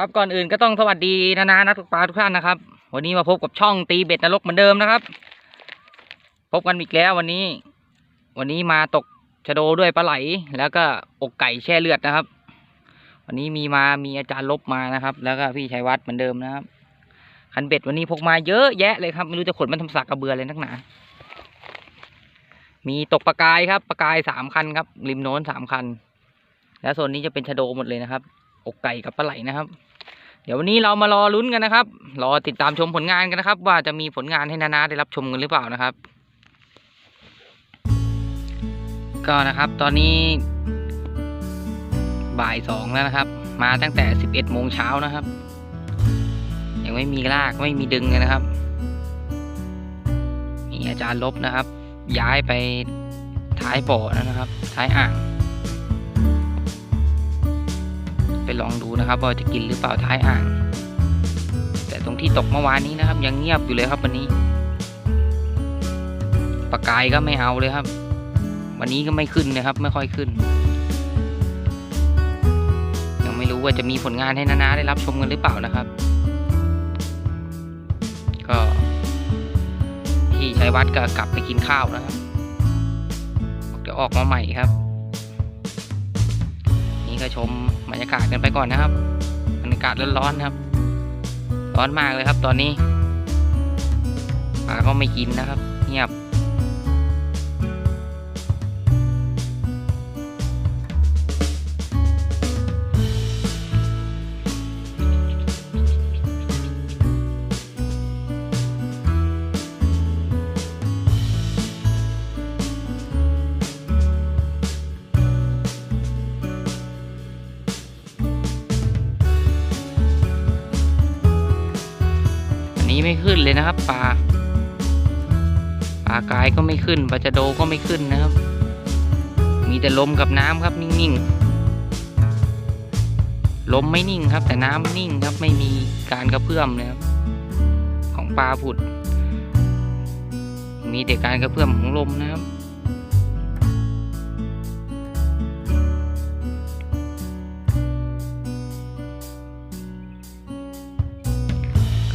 ครับก่อนอื่นก็ต้องสวัสดีนะนะนักตกปลาทุกท่านนะครับ วันนี้มาพบกับช่องตีเบ็ดนรกเหมือนเดิมนะครับ พบกันอีกแล้ววันนี้ วันนี้มาตกชะโดด้วยปลาไหล แล้วก็อกไก่แช่เลือดนะครับ วันนี้มีมามีอาจารย์ลบมานะครับ แล้วก็พี่ชัยวัฒน์เหมือนเดิมนะครับคันเบ็ดวันนี้พกมาเยอะแยะเลยครับไม่รู้จะขนมันทำสักกระเบือเลยนักหนา มีตกปลากายครับปลากายสามคันครับริมโน้นสามคัน แล้วโซนนี้จะเป็นชะโดหมดเลยนะครับ อกไก่กับปลาไหลนะครับ เดี๋ยววันนี้เรามารอลุ้นกันนะครับ รอติดตามชมผลงานกันนะครับ ว่าจะมีผลงานให้นานาได้รับชมกันหรือเปล่านะครับ ก็นะครับตอนนี้บ่ายสองแล้วนะครับ มาตั้งแต่สิบเอ็ดโมงเช้านะครับ ยังไม่มีลากไม่มีดึงเลยนะครับมีอาจารย์ลบนะครับ ย้ายไปท้ายบ่อนะครับ ท้ายอ่าง ไปลองดูนะครับว่าจะกินหรือเปล่าท้ายอ่าง แต่ตรงที่ตกเมื่อวานนี้นะครับ ยังเงียบอยู่เลยครับวันนี้ปลากายก็ไม่เอาเลยครับ วันนี้ก็ไม่ขึ้นนะครับ ไม่ค่อยขึ้น ยังไม่รู้ว่าจะมีผลงานให้นานาได้รับชมกันหรือเปล่านะครับ ก็พี่ชัยวัฒน์ก็กลับไปกินข้าวนะครับเดี๋ยวออกมาใหม่ครับ นี่ก็ชม บรรยากาศกันไปก่อนนะครับบรรยากาศร้อนๆครับ ร้อนมากเลยครับตอนนี้ปลาก็ไม่กินนะครับ เงียบ ไม่ขึ้นเลยนะครับปลาปลากายก็ไม่ขึ้นปลาจะโดก็ไม่ขึ้นนะครับ มีแต่ลมกับน้ำครับนิ่งๆลมไม่นิ่งครับ แต่น้ำนิ่งครับไม่มีการกระเพื่อมนะครับ ของปลาผุด มีแต่การกระเพื่อมของลมนะครับ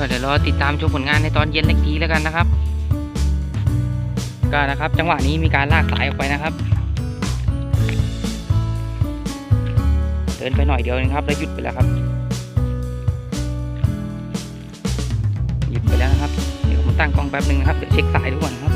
เดี๋ยวรอติดตามชมผลงานในตอนเย็นเล็กทีแล้วกันนะครับ ก็นะครับ จังหวะนี้มีการลากสายออกไปนะครับ เดินไปหน่อยเดียวนะครับแล้วหยุดไปแล้วครับหยุดไปแล้วนะครับ เดี๋ยวผมตั้งกล้องแป๊บหนึ่งนะครับเดี๋ยวเช็คสายดูก่อนครับ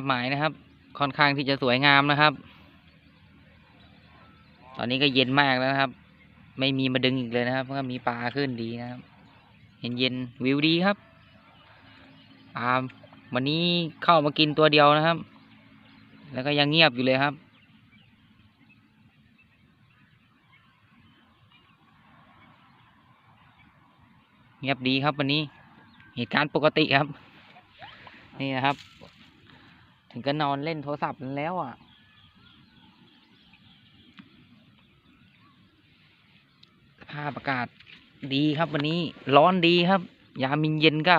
าพหมายนะครับ ค่อนข้างที่จะสวยงามนะครับ ตอนนี้ก็เย็นมากแล้วนะครับ ไม่มีมาดึงอีกเลยนะครับก็มีปลาขึ้นดีนะครับเย็นเย็นๆวิวดีครับปลาวันนี้เข้ามากินตัวเดียวนะครับ แล้วก็ยังเงียบอยู่เลยครับเงียบดีครับวันนี้เหตุการณ์ปกติครับ นี่นะครับ ถึงก็นอนเล่นโทรศัพท์แล้วอะสภาพอากาศดีครับวันนี้ร้อนดีครับ ยามินเย็นก็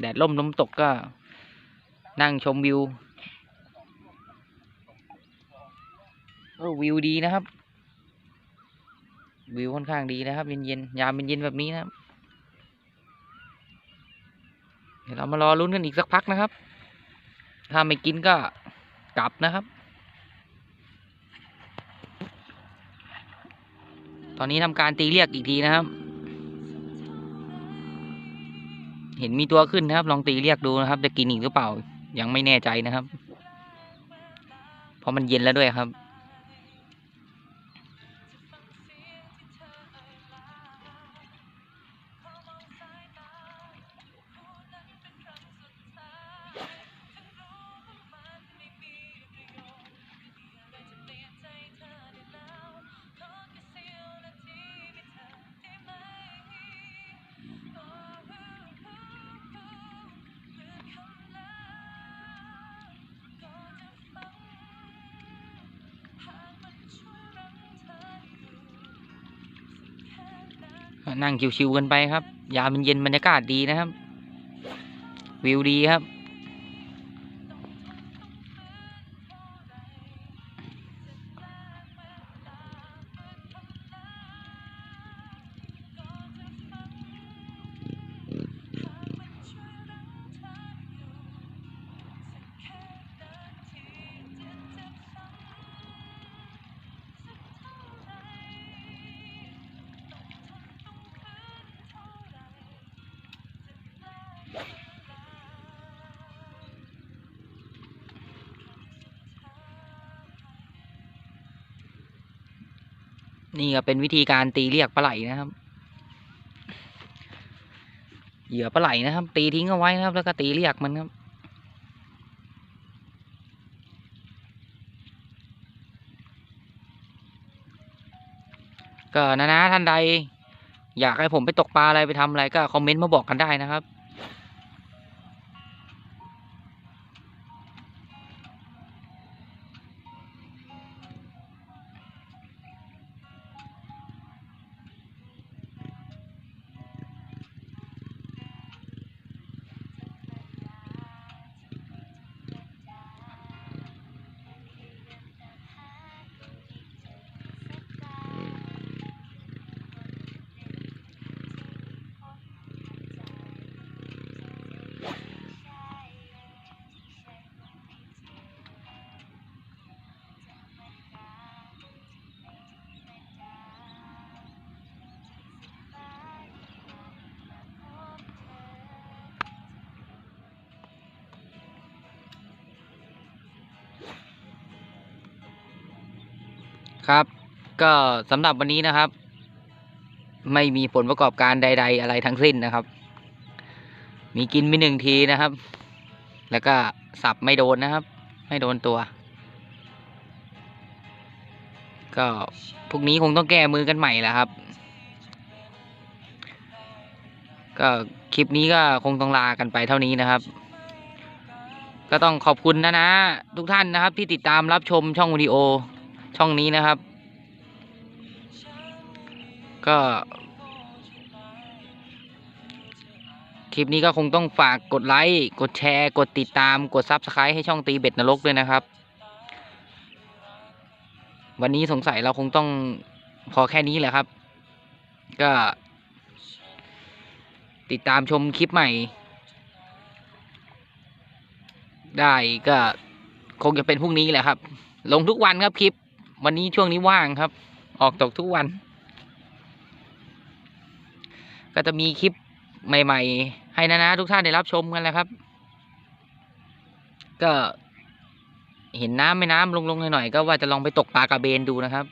แดดล่มลมตกก็ นั่งชมวิวเออวิวดีนะครับ วิวค่อนข้างดีนะครับ เย็นๆยามเย็นๆแบบนี้นะครับ เดี๋ยวเรามารอลุ้นกันอีกสักพักนะครับ ถ้าไม่กินก็กลับนะครับ ตอนนี้ทำการตีเรียกอีกทีนะครับ เห็นมีตัวขึ้นนะครับ ลองตีเรียกดูนะครับ จะกินอีกหรือเปล่า ยังไม่แน่ใจนะครับ เพราะมันเย็นแล้วด้วยครับ นั่งชิวๆกันไปครับ ยามเย็นบรรยากาศดีนะครับ วิวดีครับ นี่ก็เป็นวิธีการตีเรียกปลาไหลนะครับ เหยื่อปลาไหลนะครับ ตีทิ้งเอาไว้นะครับ แล้วก็ตีเรียกมันครับก็นะนะท่านใด อยากให้ผมไปตกปลาอะไรไปทำอะไรก็คอมเมนต์มาบอกกันได้นะครับครับ ก็สำหรับวันนี้นะครับ ไม่มีผลประกอบการใด ๆ อะไรทั้งสิ้นนะครับ มีกินไปหนึ่งทีนะครับ แล้วก็สับไม่โดนนะครับ ไม่โดนตัว ก็พรุ่งนี้คงต้องแก้มือกันใหม่แหละครับ ก็คลิปนี้ก็คงต้องลากันไปเท่านี้นะครับ ก็ต้องขอบคุณนะนะ ทุกท่านนะครับที่ติดตามรับชมช่องวิดีโอช่องนี้นะครับ ก็ คลิปนี้ก็คงต้องฝากกดไลค์ กดแชร์ กดติดตาม กดซับสไครต์ให้ช่องตีเบ็ดนรกด้วยนะครับ วันนี้สงสัยเราคงต้องพอแค่นี้แหละครับ ก็ ติดตามชมคลิปใหม่ ได้ก็คงจะเป็นพรุ่งนี้แหละครับ ลงทุกวันครับคลิป วันนี้ช่วงนี้ว่างครับ ออกตกทุกวัน ก็จะมีคลิปใหม่ ๆ ให้นะนะทุกท่านได้รับชมกันแหละครับ ก็เห็นน้ำไม่น้ำลงลงหน่อยๆก็ว่าจะลองไปตกปลากระเบนดูนะครับ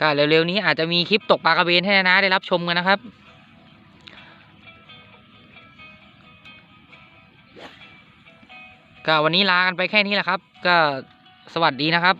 ก็เร็วๆนี้อาจจะมีคลิปตกปลากระเบนให้นะได้รับชมกันนะครับก็วันนี้ลากันไปแค่นี้แหละครับ ก็สวัสดีนะครับ